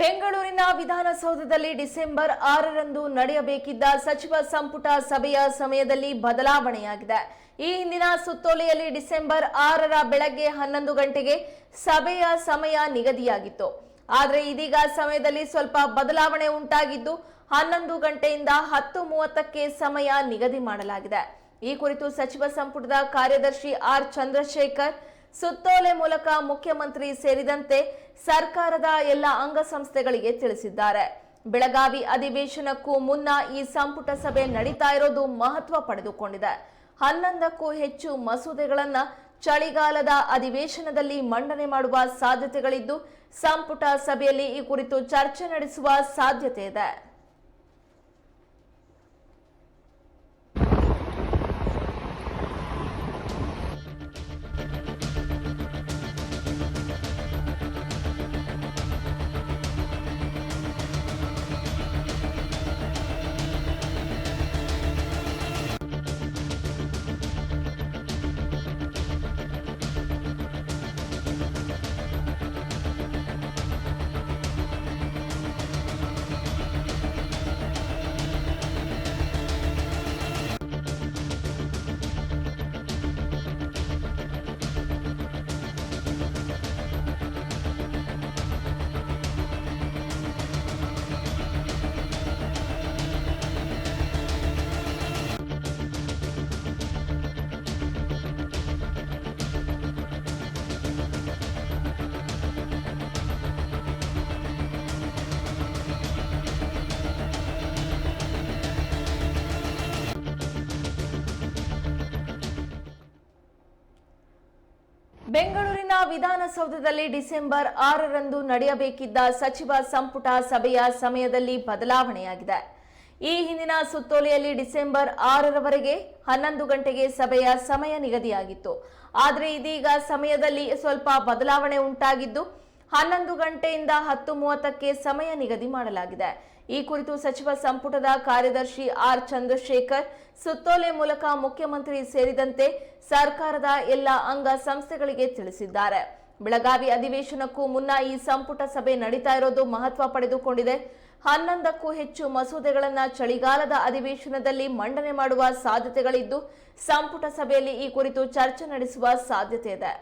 ಬೆಂಗಳೂರಿನ ವಿಧಾನಸೌಧದಲ್ಲಿ ಡಿಸೆಂಬರ್ ಆರರಂದು ನಡೆಯಬೇಕಿದ್ದ ಸಚಿವ ಸಂಪುಟ ಸಭೆಯ ಸಮಯದಲ್ಲಿ ಬದಲಾವಣೆಯಾಗಿದೆ. ಈ ಹಿಂದಿನ ಸುತ್ತೋಲೆಯಲ್ಲಿ ಡಿಸೆಂಬರ್ ಆರರ ಬೆಳಗ್ಗೆ ಹನ್ನೊಂದು ಗಂಟೆಗೆ ಸಭೆಯ ಸಮಯ ನಿಗದಿಯಾಗಿತ್ತು. ಆದರೆ ಇದೀಗ ಸಮಯದಲ್ಲಿ ಸ್ವಲ್ಪ ಬದಲಾವಣೆ ಉಂಟಾಗಿದ್ದು, ಹನ್ನೊಂದು ಗಂಟೆಯಿಂದ ಹತ್ತು ಮೂವತ್ತಕ್ಕೆ ಸಮಯ ನಿಗದಿ ಮಾಡಲಾಗಿದೆ. ಈ ಕುರಿತು ಸಚಿವ ಸಂಪುಟದ ಕಾರ್ಯದರ್ಶಿ ಆರ್ ಚಂದ್ರಶೇಖರ್ ಸುತ್ತೋಲೆ ಮೂಲಕ ಮುಖ್ಯಮಂತ್ರಿ ಸೇರಿದಂತೆ ಸರ್ಕಾರದ ಎಲ್ಲ ಅಂಗಸಂಸ್ಥೆಗಳಿಗೆ ತಿಳಿಸಿದ್ದಾರೆ. ಬೆಳಗಾವಿ ಅಧಿವೇಶನಕ್ಕೂ ಮುನ್ನ ಈ ಸಂಪುಟ ಸಭೆ ನಡೀತಾ ಇರೋದು ಮಹತ್ವ ಪಡೆದುಕೊಂಡಿದೆ. ಹನ್ನೊಂದಕ್ಕೂ ಹೆಚ್ಚು ಮಸೂದೆಗಳನ್ನು ಚಳಿಗಾಲದ ಅಧಿವೇಶನದಲ್ಲಿ ಮಂಡನೆ ಮಾಡುವ ಸಾಧ್ಯತೆಗಳಿದ್ದು, ಸಂಪುಟ ಸಭೆಯಲ್ಲಿ ಈ ಕುರಿತು ಚರ್ಚೆ ನಡೆಸುವ ಸಾಧ್ಯತೆ ಇದೆ. ಬೆಂಗಳೂರಿನ ವಿಧಾನಸೌಧದಲ್ಲಿ ಡಿಸೆಂಬರ್ ಆರರಂದು ನಡೆಯಬೇಕಿದ್ದ ಸಚಿವ ಸಂಪುಟ ಸಭೆಯ ಸಮಯದಲ್ಲಿ ಬದಲಾವಣೆಯಾಗಿದೆ. ಈ ಹಿಂದಿನ ಸುತ್ತೋಲೆಯಲ್ಲಿ ಡಿಸೆಂಬರ್ ಆರರವರೆಗೆ ಹನ್ನೊಂದು ಗಂಟೆಗೆ ಸಭೆಯ ಸಮಯ ನಿಗದಿಯಾಗಿತ್ತು. ಆದರೆ ಇದೀಗ ಸಮಯದಲ್ಲಿ ಸ್ವಲ್ಪ ಬದಲಾವಣೆ ಉಂಟಾಗಿದ್ದು, ಹನ್ನೊಂದು ಗಂಟೆಯಿಂದ ಹತ್ತು ಮೂವತ್ತಕ್ಕೆ ಸಮಯ ನಿಗದಿ ಮಾಡಲಾಗಿದೆ. ಈ ಕುರಿತು ಸಚಿವ ಸಂಪುಟದ ಕಾರ್ಯದರ್ಶಿ ಆರ್ ಚಂದ್ರಶೇಖರ್, ಸುತ್ತೋಲೆ ಮೂಲಕ ಮುಖ್ಯಮಂತ್ರಿ ಸೇರಿದಂತೆ ಸರ್ಕಾರದ ಎಲ್ಲ ಅಂಗ ಸಂಸ್ಥೆಗಳಿಗೆ ತಿಳಿಸಿದ್ದಾರೆ. ಬೆಳಗಾವಿ ಅಧಿವೇಶನಕ್ಕೂ ಮುನ್ನ ಈ ಸಂಪುಟ ಸಭೆ ನಡೀತಾ ಇರೋದು ಮಹತ್ವ ಪಡೆದುಕೊಂಡಿದೆ. ಹನ್ನೊಂದಕ್ಕೂ ಹೆಚ್ಚು ಮಸೂದೆಗಳನ್ನು ಚಳಿಗಾಲದ ಅಧಿವೇಶನದಲ್ಲಿ ಮಂಡನೆ ಮಾಡುವ ಸಾಧ್ಯತೆಗಳಿದ್ದು, ಸಂಪುಟ ಸಭೆಯಲ್ಲಿ ಈ ಕುರಿತು ಚರ್ಚೆ ನಡೆಸುವ ಸಾಧ್ಯತೆ ಇದೆ.